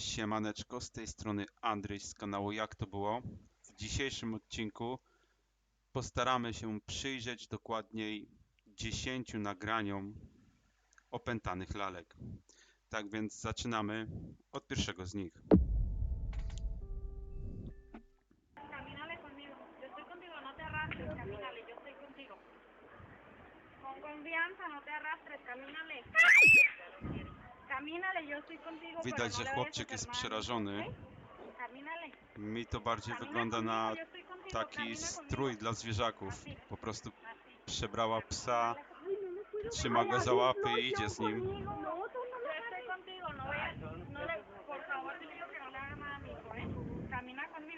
Siemaneczko, z tej strony Andrzej z kanału Jak to było. W dzisiejszym odcinku postaramy się przyjrzeć dokładniej 10 nagraniom opętanych lalek. Tak więc zaczynamy od pierwszego z nich. No. Con confianza, no te arrastres, camínale. Camínale, yo estoy contigo. pero Widać, no że chłopczyk jest przerażony. Mi to bardziej wygląda na taki strój dla zwierzaków. Po prostu przebrała psa, no trzyma go za łapy No, i idzie yo z nim. No, no no no no ¿eh?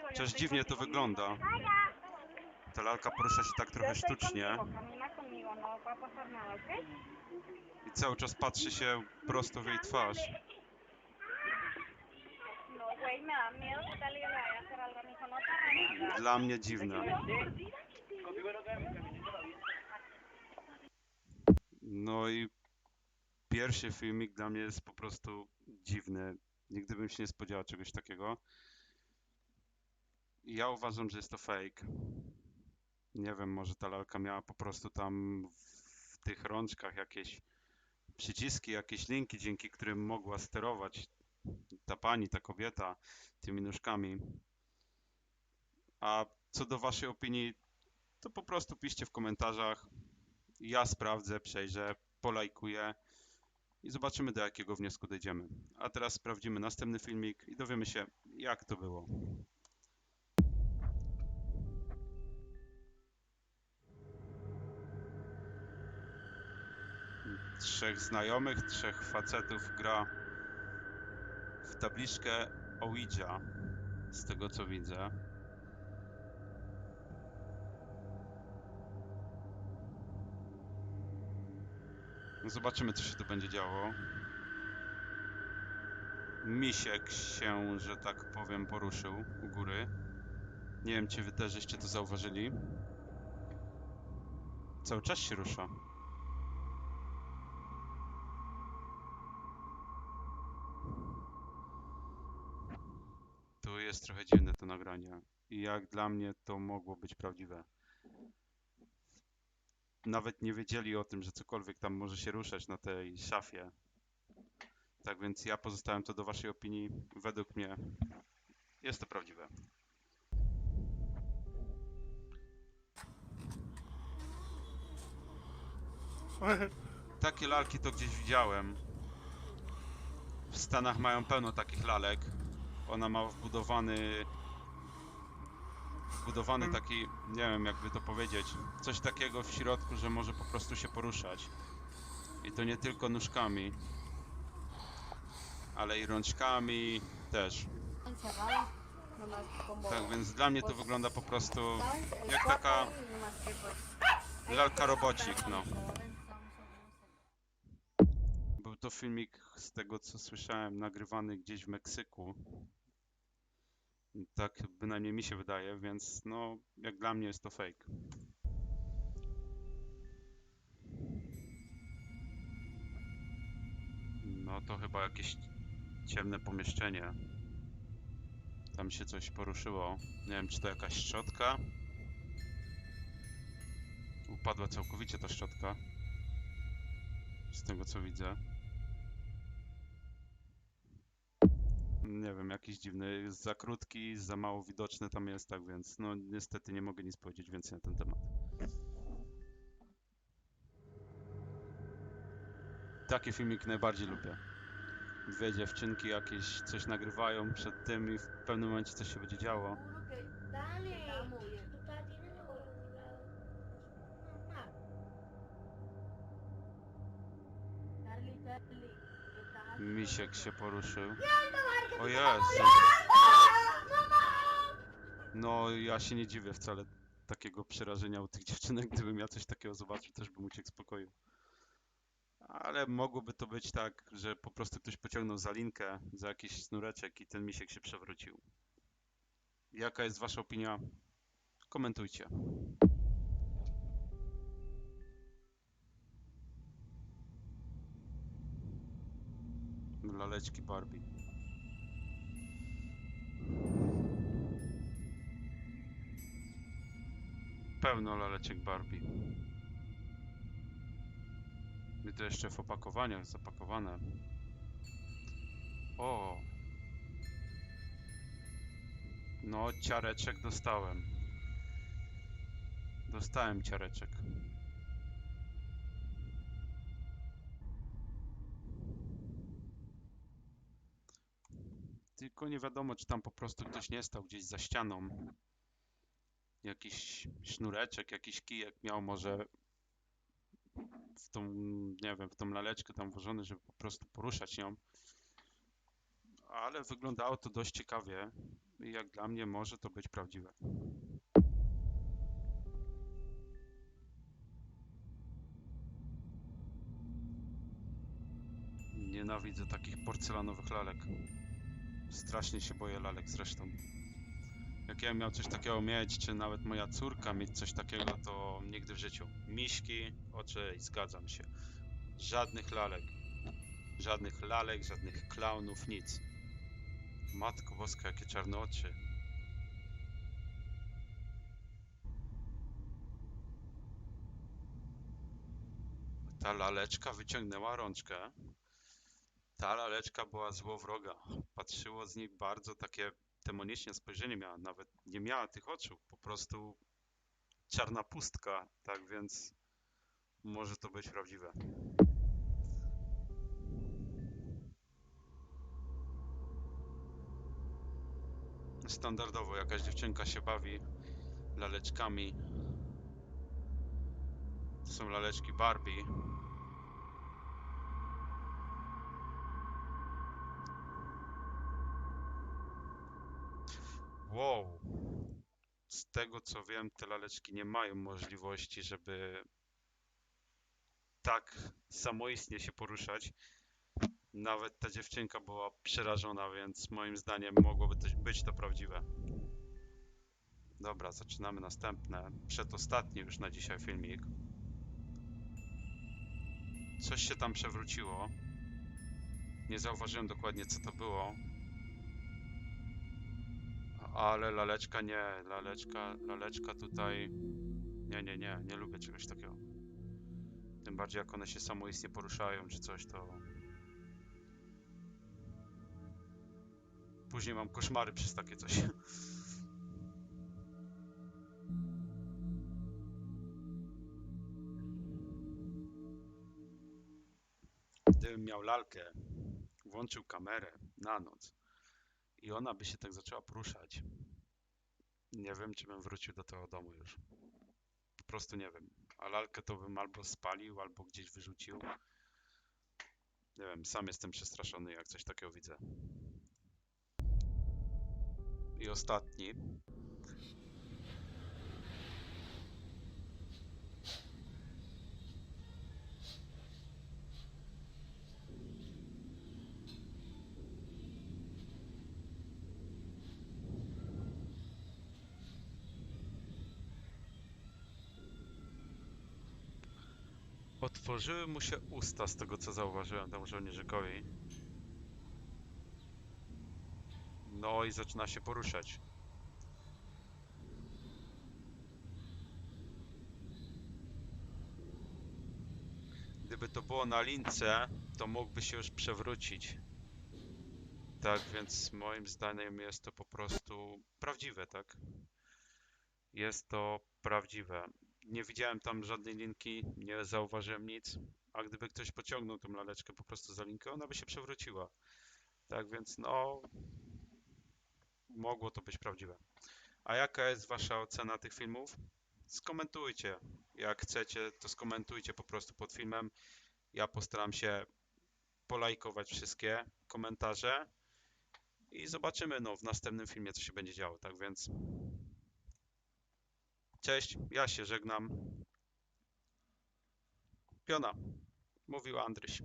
Chociaż estoy dziwnie to wygląda. Ta lalka porusza się tak trochę sztucznie no i cały czas patrzy się prosto w jej twarz. No, güey, me da miedo que tal y le vaya a hacer algo a mi hijo, no. Dla mnie dziwne. No i pierwszy filmik dla mnie jest po prostu dziwny. Nigdy bym się nie spodziewał czegoś takiego. I Ja uważam, że jest to fake. Nie wiem, może ta lalka miała po prostu tam w tych rączkach jakieś przyciski, jakieś linki, dzięki którym mogła sterować ta pani, ta kobieta tymi nóżkami. A co do waszej opinii, to po prostu piszcie w komentarzach. Ja sprawdzę, przejrzę, polajkuję i zobaczymy do jakiego wniosku dojdziemy. A teraz sprawdzimy następny filmik i dowiemy się jak to było. Trzech znajomych, trzech facetów gra w tabliczkę Ouija, z tego co widzę. No Zobaczymy, co się tu będzie działo. Misiek się, że tak powiem, poruszył u góry. Nie wiem, czy wy też żeście to zauważyli. Cały czas się rusza. Tu jest trochę dziwne to nagranie. I jak dla mnie to mogło być prawdziwe. Nawet nie wiedzieli o tym, że cokolwiek tam może się ruszać na tej szafie. Tak więc ja pozostawiam to do waszej opinii. Według mnie jest to prawdziwe. Takie lalki to gdzieś widziałem. W Stanach mają pełno takich lalek. Ona ma wbudowany wbudowany taki, nie wiem jakby to powiedzieć, coś takiego w środku, że może po prostu się poruszać. I to nie tylko nóżkami, ale i rączkami też. Tak więc dla mnie to wygląda po prostu jak taka lalka robocik, no. Był to filmik z tego co słyszałem nagrywany gdzieś w Meksyku. Tak bynajmniej mi się wydaje, więc no jak dla mnie jest to fake. No to chyba jakieś ciemne pomieszczenie. Tam się coś poruszyło. Nie wiem czy to jakaś szczotka. Upadła całkowicie ta szczotka. Z tego co widzę. Nie wiem, jakiś dziwny, jest za krótki, za mało widoczny tam jest, tak więc no niestety nie mogę nic powiedzieć więcej na ten temat. Takie filmiki najbardziej lubię. Dwie dziewczynki jakieś coś nagrywają przed tym i w pewnym momencie coś się będzie działo. Uno que Dale, estaba moviendo. tú estás tienes los ojos nublados. Mamá, Charlie, Charlie, ¿qué estás haciendo? Misiek się poruszył. O Jezu! No ja się nie dziwię wcale takiego przerażenia u tych dziewczynek. Gdybym ja coś takiego zobaczył, też bym uciekł z pokoju. Ale mogłoby to być tak, że po prostu ktoś pociągnął za linkę, za jakiś sznureczek i ten misiek się przewrócił. Jaka jest wasza opinia? Komentujcie. Laleczki Barbie. Pełno laleczek Barbie. I to jeszcze w opakowaniach zapakowane. O! No, ciareczek dostałem. Dostałem ciareczek. Tylko nie wiadomo, czy tam po prostu ktoś nie stał gdzieś za ścianą. Jakiś sznureczek, jakiś kijek miał może w tą, nie wiem, w tą laleczkę tam włożony, żeby po prostu poruszać nią. Ale wyglądało to dość ciekawie i jak dla mnie może to być prawdziwe. Nienawidzę takich porcelanowych lalek. Strasznie się boję lalek zresztą. Jak ja miał coś takiego mieć, czy nawet moja córka mieć coś takiego, to nigdy w życiu. Miśki, oczy, zgadzam się. Żadnych lalek. Żadnych lalek, żadnych klaunów, nic. Matko boska, jakie czarne oczy. Ta laleczka wyciągnęła rączkę. Ta laleczka była złowroga. Patrzyło z niej bardzo takie demoniczne spojrzenie miała. Nawet nie miała tych oczu. Po prostu czarna pustka. Tak więc może to być prawdziwe. Standardowo jakaś dziewczynka się bawi laleczkami. To są laleczki Barbie. Wow. Z tego co wiem, te laleczki nie mają możliwości, żeby tak samoistnie się poruszać. Nawet ta dziewczynka była przerażona, więc moim zdaniem mogłoby to być to prawdziwe. Dobra, zaczynamy następne, przedostatni już na dzisiaj filmik. Coś się tam przewróciło. Nie zauważyłem dokładnie co to było. Ale laleczka nie, laleczka, laleczka tutaj... Nie, nie, nie, nie lubię czegoś takiego. Tym bardziej jak one się samoistnie poruszają czy coś, to... Później mam koszmary przez takie coś. Gdybym miał lalkę, włączył kamerę na noc i ona by się tak zaczęła poruszać, nie wiem, czy bym wrócił do tego domu już. Po prostu nie wiem. A lalkę to bym albo spalił, albo gdzieś wyrzucił. Nie wiem, sam jestem przestraszony, jak coś takiego widzę. I ostatni. Otworzyły mu się usta z tego, co zauważyłem temu żołnierzykowi. No i zaczyna się poruszać. Gdyby to było na lince, to mógłby się już przewrócić. Tak więc moim zdaniem jest to po prostu prawdziwe, tak? Jest to prawdziwe. Nie widziałem tam żadnej linki, nie zauważyłem nic. A gdyby ktoś pociągnął tą laleczkę po prostu za linkę, ona by się przewróciła. Tak więc no, mogło to być prawdziwe. A jaka jest wasza ocena tych filmów? Skomentujcie. Jak chcecie, to skomentujcie po prostu pod filmem. Ja postaram się polajkować wszystkie komentarze i zobaczymy no, w następnym filmie, co się będzie działo. Tak więc cześć, ja się żegnam. Piona, mówił Andryś.